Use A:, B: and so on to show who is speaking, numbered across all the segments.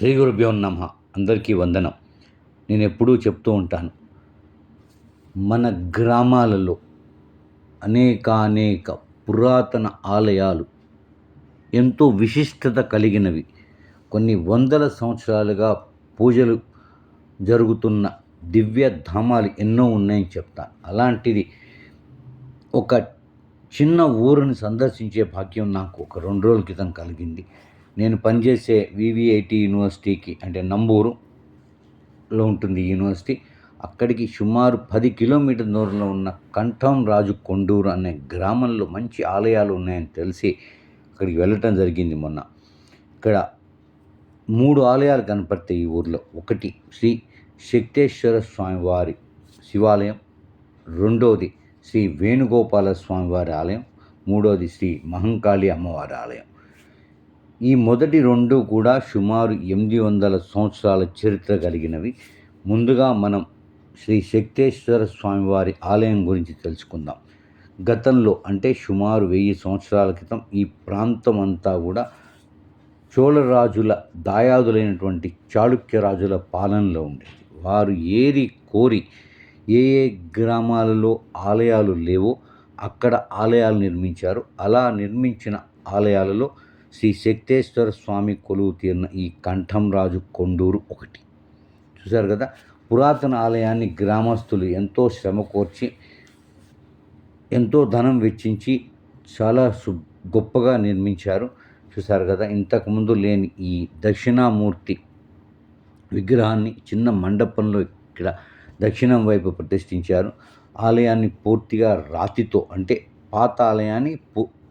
A: శ్రీ గురుభ్యో నమ. అందరికీ వందనం. నేను ఎప్పుడూ చెప్తూ ఉంటాను మన గ్రామాలలో అనేకానేక పురాతన ఆలయాలు ఎంతో విశిష్టత కలిగినవి. కొన్ని వందల సంవత్సరాలుగా పూజలు జరుగుతున్న దివ్య ధామాలు ఎన్నో ఉన్నాయని చెప్తాను. అలాంటిది ఒక చిన్న ఊరిని సందర్శించే భాగ్యం నాకు ఒక రెండు రోజుల క్రితం కలిగింది. నేను పనిచేసే వివిఐటి యూనివర్సిటీకి అంటే నంబూరులో ఉంటుంది ఈ యూనివర్సిటీ అక్కడికి సుమారు పది కిలోమీటర్ దూరంలో ఉన్న కంఠం రాజు కొండూరు అనే గ్రామంలో మంచి ఆలయాలు ఉన్నాయని తెలిసి అక్కడికి వెళ్ళటం జరిగింది మొన్న. ఇక్కడ మూడు ఆలయాలు కనపడతాయి ఈ ఊర్లో. ఒకటి శ్రీ శక్తేశ్వర స్వామివారి శివాలయం రెండవది శ్రీ వేణుగోపాల స్వామివారి ఆలయం మూడవది శ్రీ మహంకాళి అమ్మవారి ఆలయం. ఈ మొదటి రెండు కూడా సుమారు ఎనిమిది వందల సంవత్సరాల చరిత్ర కలిగినవి. ముందుగా మనం శ్రీ శక్తేశ్వర స్వామివారి ఆలయం గురించి తెలుసుకుందాం. గతంలో అంటే సుమారు వెయ్యి సంవత్సరాల క్రితం ఈ ప్రాంతం అంతా కూడా చోళరాజుల దాయాదులైనటువంటి చాళుక్య రాజుల పాలనలో ఉండేది. వారు ఏరి కోరి ఏ ఏ గ్రామాలలో ఆలయాలు లేవో అక్కడ ఆలయాలు నిర్మించారు. అలా నిర్మించిన ఆలయాలలో శ్రీ శక్తేశ్వర స్వామి కొలువు తీరిన ఈ కంఠంరాజు కొండూరు ఒకటి. చూశారు కదా? పురాతన ఆలయాన్ని గ్రామస్తులు ఎంతో శ్రమ కోర్చి ఎంతో ధనం వెచ్చించి చాలా సు గొప్పగా నిర్మించారు. చూశారు కదా? ఇంతకుముందు లేని ఈ దక్షిణామూర్తి విగ్రహాన్ని చిన్న మండపంలో ఇక్కడ దక్షిణం వైపు ప్రతిష్ఠించారు. ఆలయాన్ని పూర్తిగా రాతితో అంటే పాత ఆలయాన్ని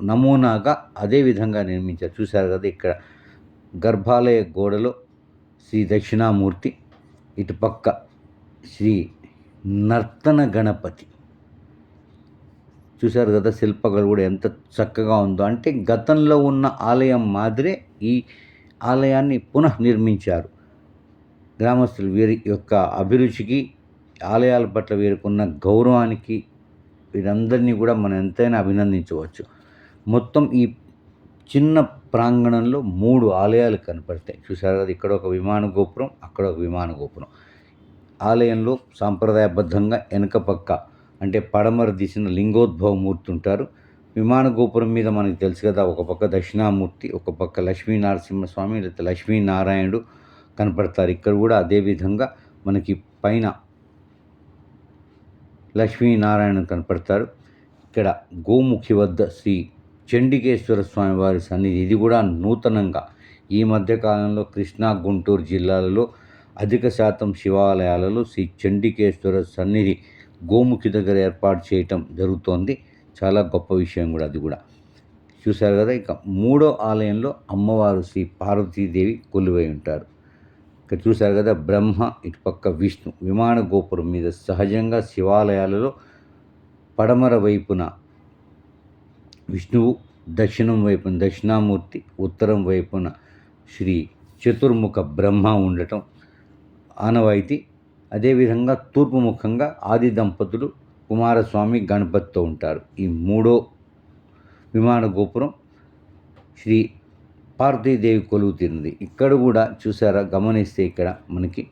A: నమూనాగా అదే విధంగా నిర్మించారు. చూశారు కదా ఇక్కడ గర్భాలయ గోడలో శ్రీ దక్షిణామూర్తి ఇటుపక్క శ్రీ నర్తన గణపతి. చూశారు కదా శిల్పకళ కూడా ఎంత చక్కగా ఉందో. అంటే గతంలో ఉన్న ఆలయం మాదిరే ఈ ఆలయాన్ని పునః నిర్మించారు. గ్రామస్తులు వీరి యొక్క అభిరుచికి ఆలయాల పట్ల వీరికున్న గౌరవానికి వీరందరినీ కూడా మనం ఎంతైనా అభినందించవచ్చు. మొత్తం ఈ చిన్న ప్రాంగణంలో మూడు ఆలయాలు కనపడతాయి. చూసారు కదా ఇక్కడ ఒక విమాన గోపురం అక్కడ ఒక విమాన గోపురం. ఆలయంలో సాంప్రదాయబద్ధంగా వెనక పక్క అంటే పడమర దిశన లింగోద్భవ మూర్తి ఉంటారు. విమాన గోపురం మీద మనకి తెలుసు కదా ఒక పక్క దక్షిణామూర్తి ఒక పక్క లక్ష్మీనరసింహస్వామి లేకపోతే లక్ష్మీనారాయణుడు కనపడతారు. ఇక్కడ కూడా అదేవిధంగా మనకి పైన లక్ష్మీనారాయణ కనపడతారు. ఇక్కడ గోముఖి వద్ద శ్రీ చండికేశ్వర స్వామి వారి సన్నిధి. ఇది కూడా నూతనంగా. ఈ మధ్యకాలంలో కృష్ణా గుంటూరు జిల్లాలలో అధిక శాతం శివాలయాలలో శ్రీ చండికేశ్వర సన్నిధి గోముఖి దగ్గర ఏర్పాటు చేయటం జరుగుతోంది. చాలా గొప్ప విషయం కూడా అది కూడా. చూశారు కదా ఇక మూడో ఆలయంలో అమ్మవారు శ్రీ పార్వతీదేవి కొలువై ఉంటారు. ఇక్కడ చూశారు కదా బ్రహ్మ ఇటుపక్క విష్ణు. విమాన గోపురం మీద సహజంగా శివాలయాలలో పడమర వైపున విష్ణువు దక్షిణం వైపున దక్షిణామూర్తి ఉత్తరం వైపున శ్రీ చతుర్ముఖ బ్రహ్మ ఉండటం ఆనవాయితీ. అదేవిధంగా తూర్పు ముఖంగా ఆది దంపతులు కుమారస్వామి గణపతితో ఉంటారు. ఈ మూడో విమాన గోపురం శ్రీ పార్వతీదేవి కొలువు తీరింది. ఇక్కడ కూడా చూసారా గమనిస్తే ఇక్కడ మనకి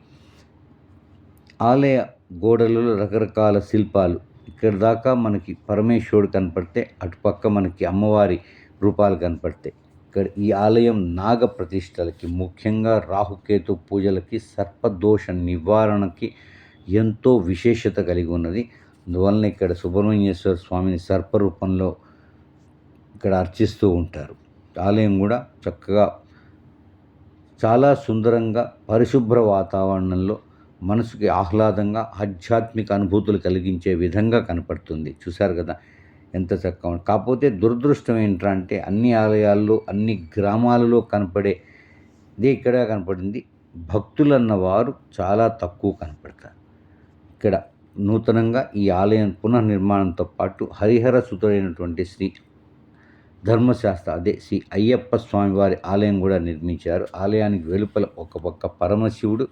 A: ఆలయ గోడలలో రకరకాల శిల్పాలు. ఇక్కడ దాకా మనకి పరమేశ్వరుడు కనపడితే అటుపక్క మనకి అమ్మవారి రూపాలు కనపడతాయి. ఇక్కడ ఈ ఆలయం నాగ ప్రతిష్టలకి ముఖ్యంగా రాహుకేతు పూజలకి సర్పదోష నివారణకి ఎంతో విశేషత కలిగి ఉన్నది. అందువలన ఇక్కడ సుబ్రహ్మణ్యేశ్వర స్వామిని సర్పరూపంలో ఇక్కడ అర్చిస్తూ ఉంటారు. ఆలయం కూడా చక్కగా చాలా సుందరంగా పరిశుభ్ర వాతావరణంలో మనసుకి ఆహ్లాదంగా ఆధ్యాత్మిక అనుభూతులు కలిగించే విధంగా కనపడుతుంది. చూశారు కదా? ఎంత చక్కగా కాకపోతే దురదృష్టం ఏంటంటే అన్ని ఆలయాల్లో అన్ని గ్రామాలలో కనపడే ఇక్కడ కనపడింది. భక్తులు అన్నవారు చాలా తక్కువ కనపడతారు. ఇక్కడ నూతనంగా ఈ ఆలయం పునర్నిర్మాణంతో పాటు హరిహర సుతుడైనటువంటి శ్రీ ధర్మశాస్త్ర అదే శ్రీ అయ్యప్ప స్వామివారి ఆలయం కూడా నిర్మించారు. ఆలయానికి వెలుపల ఒక పక్క పరమశివుడు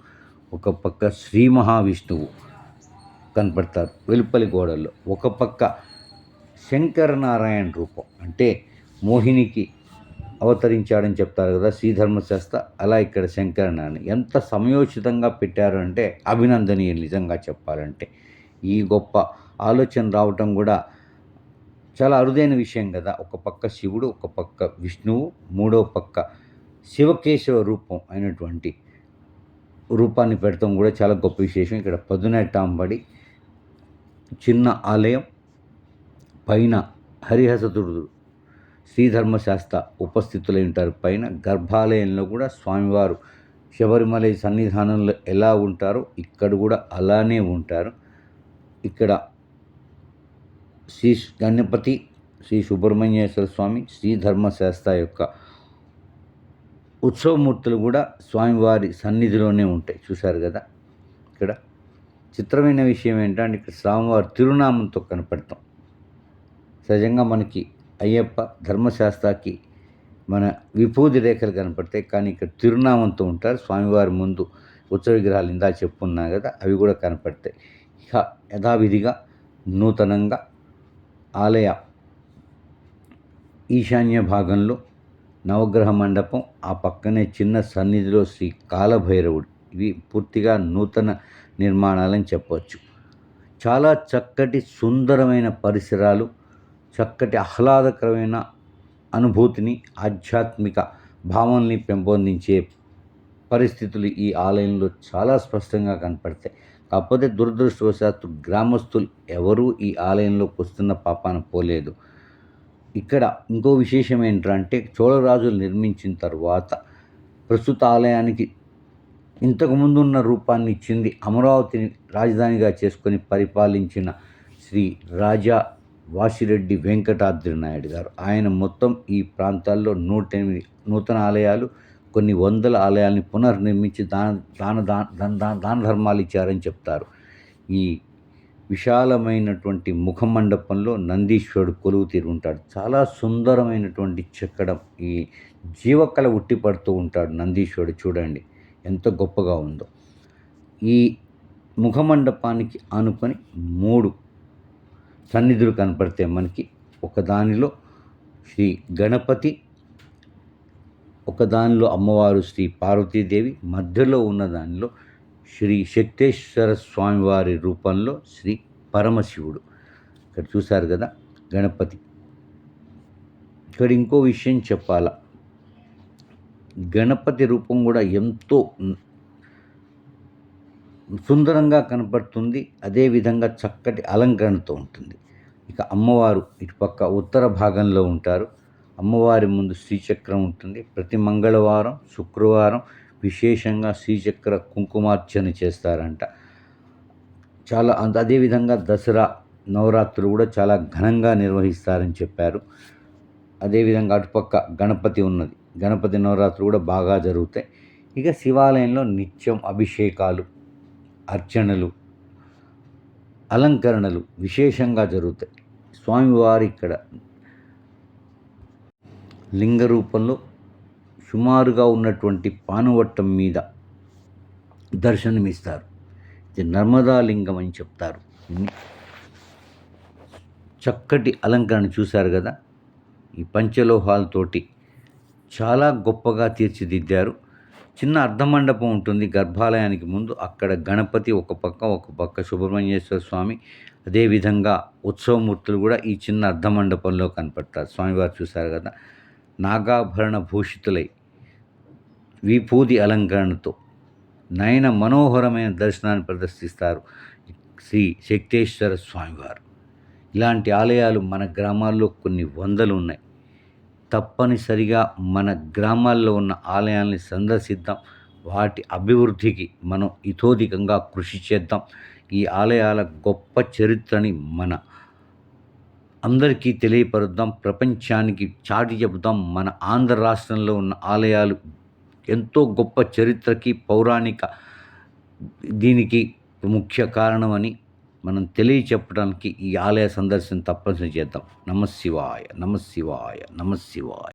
A: ఒక పక్క శ్రీ మహావిష్ణువు కనపడతారు వెలుపలి గోడల్లో. ఒక పక్క శంకరనారాయణ రూపం అంటే మోహినికి అవతరించాడని చెప్తారు కదా శ్రీధర్మశాస్త్ర అలా ఇక్కడ శంకరనారాయణ ఎంత సమయోచితంగా పెట్టారు అంటే అభినందనీయులు నిజంగా చెప్పాలంటే. ఈ గొప్ప ఆలోచన రావటం కూడా చాలా అరుదైన విషయం కదా. ఒక పక్క శివుడు ఒక పక్క విష్ణువు మూడో పక్క శివకేశవ రూపం అయినటువంటి రూపాన్ని పెడతాం కూడా చాలా గొప్ప విశేషం. ఇక్కడ పదునెట్టాంబడి చిన్న ఆలయం పైన హరిహసతుడు శ్రీధర్మశాస్త్ర ఉపస్థితులై ఉంటారు. పైన గర్భాలయంలో కూడా స్వామివారు శబరిమల సన్నిధానంలో ఎలా ఉంటారో ఇక్కడ కూడా అలానే ఉంటారు. ఇక్కడ శ్రీ గణపతి శ్రీ సుబ్రహ్మణ్యేశ్వర స్వామి శ్రీ ధర్మశాస్త్ర యొక్క ఉత్సవమూర్తులు కూడా స్వామివారి సన్నిధిలోనే ఉంటాయి. చూశారు కదా? ఇక్కడ చిత్రమైన విషయం ఏంటంటే ఇక్కడ స్వామివారి తిరునామంతో కనపడతాం. సహజంగా మనకి అయ్యప్ప ధర్మశాస్త్రకి మన విభూతి రేఖలు కనపడతాయి. కానీ ఇక్కడ తిరునామంతో ఉంటారు. స్వామివారి ముందు ఉత్సవ విగ్రహాలు ఇందా చెప్పున్నా కదా అవి కూడా కనపడతాయి. ఇక యథావిధిగా నూతనంగా ఆలయ ఈశాన్య భాగంలో నవగ్రహ మండపం ఆ పక్కనే చిన్న సన్నిధిలో శ్రీ కాలభైరవుడు. ఇవి పూర్తిగా నూతన నిర్మాణాలని చెప్పవచ్చు. చాలా చక్కటి సుందరమైన పరిసరాలు చక్కటి ఆహ్లాదకరమైన అనుభూతిని ఆధ్యాత్మిక భావనని పెంపొందించే పరిస్థితులు ఈ ఆలయంలో చాలా స్పష్టంగా కనపడతాయి. కాకపోతే దురదృష్టవశాత్తు గ్రామస్తులు ఎవరూ ఈ ఆలయంలోకి వస్తున్న పాపాన పోలేదు. ఇక్కడ ఇంకో విశేషం ఏంటంటే చోళరాజులు నిర్మించిన తర్వాత ప్రస్తుత ఆలయానికి ఇంతకుముందు ఉన్న రూపాన్ని ఇచ్చింది అమరావతిని రాజధానిగా చేసుకొని పరిపాలించిన శ్రీ రాజా వాసిరెడ్డి వెంకటాద్రి నాయుడు గారు. ఆయన మొత్తం ఈ ప్రాంతాల్లో నూట ఎనిమిది నూతన ఆలయాలు కొన్ని వందల ఆలయాల్ని పునర్నిర్మించి దాన దాన దాన దాన ధర్మాలు ఇచ్చారని చెప్తారు. ఈ విశాలమైనటువంటి ముఖమండపంలో నందీశ్వరుడు కొలువు తీరుంటాడు చాలా సుందరమైనటువంటి చెక్కడం ఈ జీవకళ ఉట్టిపడుతూ ఉంటాడు నందీశ్వరుడు. చూడండి ఎంత గొప్పగా ఉందో. ఈ ముఖమండపానికి ఆనుకొని మూడు సన్నిధులు కనపడితే మనకి. ఒకదానిలో శ్రీ గణపతి ఒకదానిలో అమ్మవారు శ్రీ పార్వతీదేవి మధ్యలో ఉన్న దానిలో శ్రీ శక్తేశ్వర స్వామివారి రూపంలో శ్రీ పరమశివుడు. ఇక్కడ చూశారు కదా గణపతి. ఇక్కడ ఇంకో విషయం చెప్పాలా. గణపతి రూపం కూడా ఎంతో సుందరంగా కనపడుతుంది అదేవిధంగా చక్కటి అలంకరణతో ఉంటుంది. ఇక అమ్మవారు ఇటుపక్క ఉత్తర భాగంలో ఉంటారు. అమ్మవారి ముందు శ్రీచక్రం ఉంటుంది. ప్రతి మంగళవారం శుక్రవారం విశేషంగా శ్రీచక్ర కుంకుమార్చన చేస్తారంట. చాలా అదేవిధంగా దసరా నవరాత్రులు కూడా చాలా ఘనంగా నిర్వహిస్తారని చెప్పారు. అదేవిధంగా అటుపక్క గణపతి ఉన్నది. గణపతి నవరాత్రులు కూడా బాగా జరుగుతాయి. ఇక శివాలయంలో నిత్యం అభిషేకాలు అర్చనలు అలంకరణలు విశేషంగా జరుగుతాయి. స్వామివారి ఇక్కడ లింగ రూపంలో సుమారుగా ఉన్నటువంటి పానువట్టం మీద దర్శనమిస్తారు. ఇది నర్మదా లింగం అని చెప్తారు. చక్కటి అలంకరణ చూశారు కదా? ఈ పంచలోహాలతోటి చాలా గొప్పగా తీర్చిదిద్దారు. చిన్న అర్ధమండపం ఉంటుంది. గర్భాలయానికి ముందు అక్కడ గణపతి ఒక పక్క ఒక పక్క సుబ్రహ్మణ్యేశ్వర స్వామి అదేవిధంగా ఉత్సవమూర్తులు కూడా ఈ చిన్న అర్ధమండపంలో కనపడతారు. స్వామివారు చూశారు కదా? నాగాభరణ భూషితులై విభూది అలంకరణతో నయన మనోహరమైన దర్శనాన్ని ప్రదర్శిస్తారు శ్రీ శక్తేశ్వర స్వామివారు. ఇలాంటి ఆలయాలు మన గ్రామాల్లో కొన్ని వందలు ఉన్నాయి. తప్పనిసరిగా మన గ్రామాల్లో ఉన్న ఆలయాల్ని సందర్శిద్దాం. వాటి అభివృద్ధికి మనం ఇతోధికంగా కృషి చేద్దాం. ఈ ఆలయాల గొప్ప చరిత్రని మన అందరికీ తెలియపరుద్దాం ప్రపంచానికి చాటి చెబుదాం మన ఆంధ్ర రాష్ట్రంలో ఉన్న ఆలయాలు. ఎంతో గొప్ప చరిత్రకి పౌరాణిక దీనికి ముఖ్య కారణమని మనం తెలియచెప్పడానికి ఈ ఆలయ సందర్శన తప్పనిసరి చేద్దాం. నమశివాయ నమశివాయ నమశివాయ.